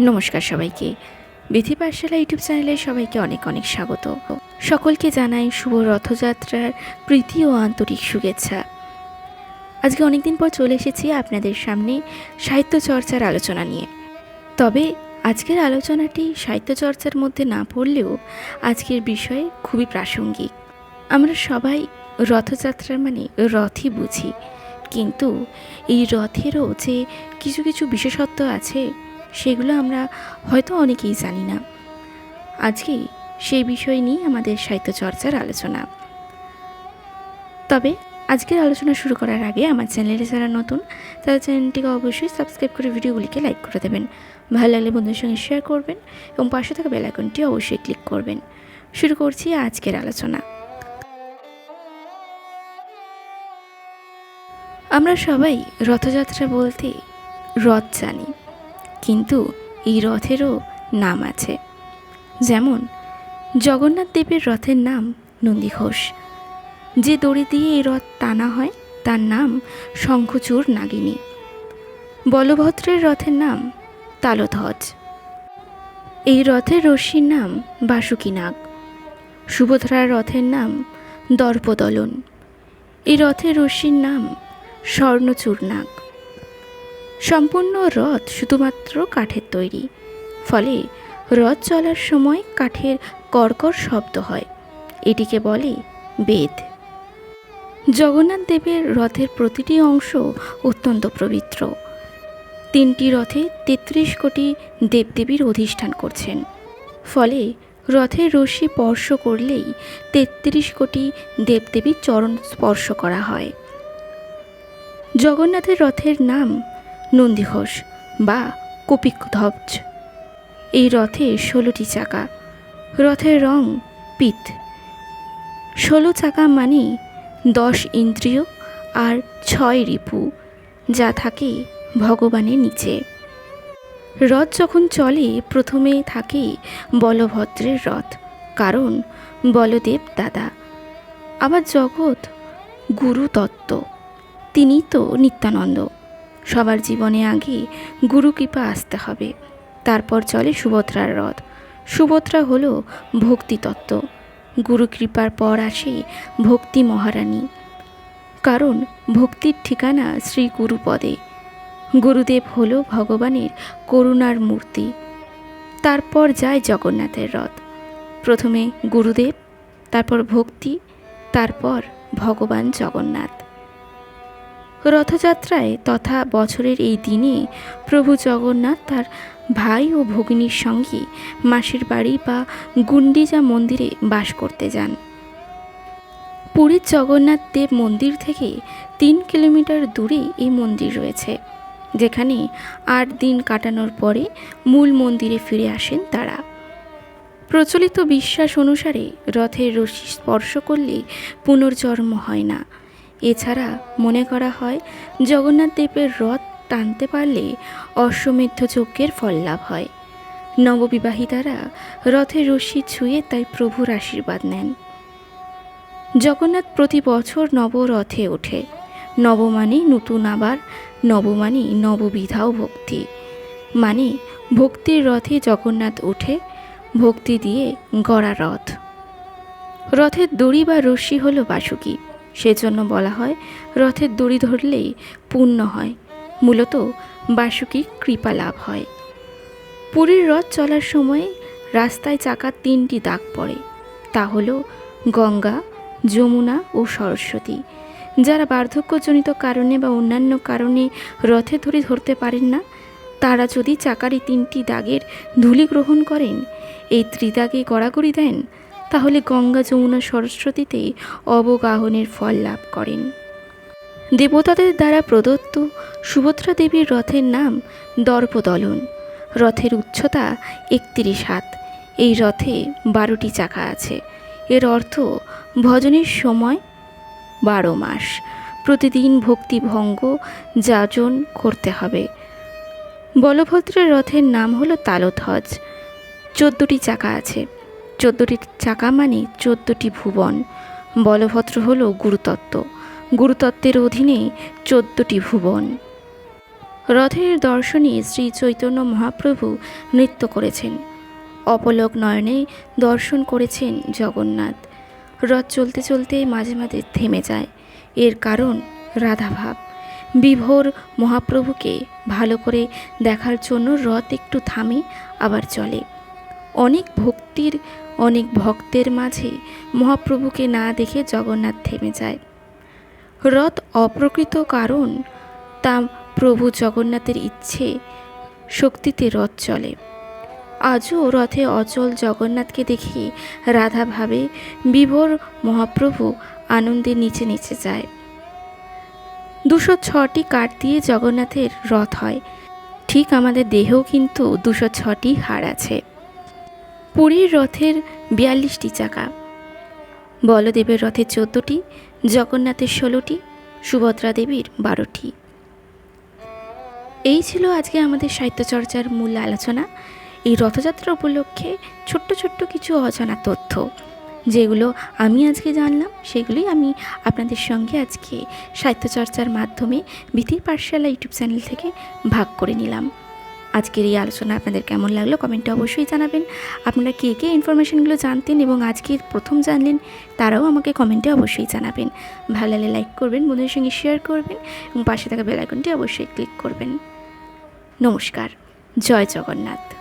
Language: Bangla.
নমস্কার সবাইকে। বিধি পাঠশালা ইউটিউব চ্যানেলে সবাইকে অনেক অনেক স্বাগত। সকলকে জানাই শুভ রথযাত্রার প্রীতি ও আন্তরিক শুভেচ্ছা। আজকে অনেকদিন পর চলে এসেছি আপনাদের সামনে সাহিত্য চর্চার আলোচনা নিয়ে। তবে আজকের আলোচনাটি সাহিত্য চর্চার মধ্যে না পড়লেও আজকের বিষয় খুবই প্রাসঙ্গিক। আমরা সবাই রথযাত্রার মানে রথই বুঝি। কিন্তু এই রথেরও যে কিছু কিছু বিশেষত্ব আছে সেগুলো আমরা হয়তো অনেকেই জানি না। আজকে সেই বিষয় নিয়ে আমাদের সাহিত্য চর্চার আলোচনা। তবে আজকের আলোচনা শুরু করার আগে আমার চ্যানেলে যারা নতুন, তারা চ্যানেলটিকে অবশ্যই সাবস্ক্রাইব করে ভিডিওগুলিকে লাইক করে দেবেন। ভালো লাগলে বন্ধুদের সঙ্গে শেয়ার করবেন এবং পাশে থাকা বেলাইকনটি অবশ্যই ক্লিক করবেন। শুরু করছি আজকের আলোচনা। আমরা সবাই রথযাত্রা বলতে রথ জানি। কিন্তু এই রথেরও নাম আছে। যেমন, জগন্নাথ দেবের রথের নাম নন্দীঘোষ। যে দড়ি দিয়ে এই রথ টানা হয়, তার নাম শঙ্খচূড় নাগিনী। বলভদ্রের রথের নাম তালধ্বজ। এই রথের রশ্মির নাম বাসুকী নাগ। সুভদ্রার রথের নাম দর্পদলন। এই রথের রশ্মির নাম স্বর্ণচূড় নাগ। সম্পূর্ণ রথ শুধুমাত্র কাঠের তৈরি। ফলে রথ চলার সময় কাঠের কর্কর শব্দ হয়। এটিকে বলে বেদ। জগন্নাথ দেবের রথের প্রতিটি অংশ অত্যন্ত পবিত্র। তিনটি রথে তেত্রিশ কোটি দেবদেবীর অধিষ্ঠান করছেন। ফলে রথের রশ্মি স্পর্শ করলেই তেত্রিশ কোটি দেবদেবীর চরণ স্পর্শ করা হয়। জগন্নাথের রথের নাম নন্দীঘোষ বা কপিধ্বজ এই রথে ষোলোটি চাকা। রথের রং পিত। ষোলো চাকা মানে দশ ইন্দ্রিয় আর ছয় রিপু যা থাকে ভগবানের নিচে। রথ যখন চলে, প্রথমে থাকে বলভদ্রের রথ, কারণ বলদেব দাদা। আবার জগৎ গুরু তত্ত্ব তিনি তো নিত্যানন্দ। সবার জীবনে আগে গুরু কৃপা আসতে হবে। তারপর চলে সুভদ্রার রথ। সুভদ্রা হলো ভক্তিতত্ত্ব। গুরু কৃপার পর আসে ভক্তি মহারানী। কারণ ভক্তির ঠিকানা শ্রী গুরুপদে গুরুদেব হল ভগবানের করুণার মূর্তি। তারপর যায় জগন্নাথের রথ। প্রথমে গুরুদেব, তারপর ভক্তি, তারপর ভগবান জগন্নাথ। রথযাত্রায় তথা বছরের এই দিনে প্রভু জগন্নাথ তার ভাই ও ভগিনীর সঙ্গে মাসির বাড়ি বা গুন্ডিজা মন্দিরে বাস করতে যান। পুরীর জগন্নাথ দেব মন্দির থেকে তিন কিলোমিটার দূরে এই মন্দির রয়েছে, যেখানে আট দিন কাটানোর পরে মূল মন্দিরে ফিরে আসেন তারা। প্রচলিত বিশ্বাস অনুসারে রথের রশি স্পর্শ করলে পুনর্জন্ম হয় না। এছাড়া মনে করা হয়, জগন্নাথ দেবের রথ টানতে পারলে অশ্বমেধ যজ্ঞের ফল লাভ হয়। নববিবাহিতারা রথের রশ্মি ছুঁয়ে তাই প্রভুর আশীর্বাদ নেন। জগন্নাথ প্রতি বছর নবরথে ওঠে। নব মানে নতুন আবার নব মানে নববিধাও ভক্তি। মানে ভক্তির রথে জগন্নাথ ওঠে, ভক্তি দিয়ে গড়া রথ। রথের দড়ি বা রশ্মি হলো বাসুকী। সেজন্য বলা হয়, রথের দড়ি ধরলেই পুণ্য হয়। মূলত বাসুকী কৃপা লাভ হয়। পুরীর রথ চলার সময় রাস্তায় চাকার তিনটি দাগ পড়ে। তা হলো গঙ্গা, যমুনা ও সরস্বতী। যারা বার্ধক্যজনিত কারণে বা অন্যান্য কারণে রথে ধরে ধরতে পারেন না, তারা যদি চাকার তিনটি দাগের ধুলি গ্রহণ করেন, এই ত্রিদাগে গড়াগড়ি দেন তাহলে গঙ্গা, যমুনা সরস্বতীতে অবগাহনের ফল লাভ করেন। দেবতাদের দ্বারা প্রদত্ত সুভদ্রা দেবীর রথের নাম দর্পদলন। রথের উচ্চতা একত্রিশ হাত। এই রথে বারোটি চাকা আছে। এর অর্থ ভজনের সময় বারো মাস। প্রতিদিন ভক্তিভঙ্গ যাজন করতে হবে। বলভদ্রের রথের নাম হলো তালধ্বজ। চোদ্দোটি চাকা আছে। চোদ্দোটি চাকা মানে চোদ্দোটি ভুবন। বলভদ্র হলো গুরুতত্ত্ব। গুরুতত্ত্বের অধীনে চোদ্দোটি ভুবন। রথের দর্শনে শ্রী চৈতন্য মহাপ্রভু নৃত্য করেছেন। অপলক নয়নে দর্শন করেছেন জগন্নাথ। রথ চলতে চলতে মাঝে মাঝে থেমে যায়। এর কারণ রাধাভাব। বিভোর মহাপ্রভুকে ভালো করে দেখার জন্য রথ একটু থামে, আবার চলে। অনেক ভক্তির, অনেক ভক্তের মাঝে মহাপ্রভুকে না দেখে জগন্নাথ থেমে যায়। রথ অপ্রকৃত কারণ, তা প্রভু জগন্নাথের ইচ্ছে, শক্তিতে রথ চলে। আজও রথে অচল জগন্নাথকে দেখে রাধা ভাবে বিভোর মহাপ্রভু আনন্দে নিচে নিচে যায়। দুশো ছটি কাঠ দিয়ে জগন্নাথের রথ হয়। ঠিক আমাদের দেহেও কিন্তু দুশো ছটি হাড় আছে। পুরীর রথের বিয়াল্লিশটি চাকা। বলদেবের রথের চোদ্দোটি, জগন্নাথের ষোলোটি সুভদ্রা দেবীর বারোটি। এই ছিল আজকে আমাদের সাহিত্যচর্চার মূল আলোচনা। এই রথযাত্রা উপলক্ষে ছোট্ট ছোট্ট কিছু অজানা তথ্য, যেগুলো আমি আজকে জানলাম, সেগুলোই আমি আপনাদের সঙ্গে আজকে সাহিত্যচর্চার মাধ্যমে বিধির পাঠশালা ইউটিউব চ্যানেল থেকে ভাগ করে নিলাম। আজকের এই আলোচনা আপনাদের কেমন লাগল কমেন্টে অবশ্যই জানাবেন। আপনারা কে কে ইনফরমেশনগুলো জানতেন এবং আজকে প্রথম জানলেন তারাও আমাকে কমেন্টে অবশ্যই জানাবেন। ভালো লাগলে লাইক করবেন, বন্ধুদের সঙ্গে শেয়ার করবেন এবং পাশে থাকা বেলাইকনটি অবশ্যই ক্লিক করবেন। নমস্কার, জয় জগন্নাথ।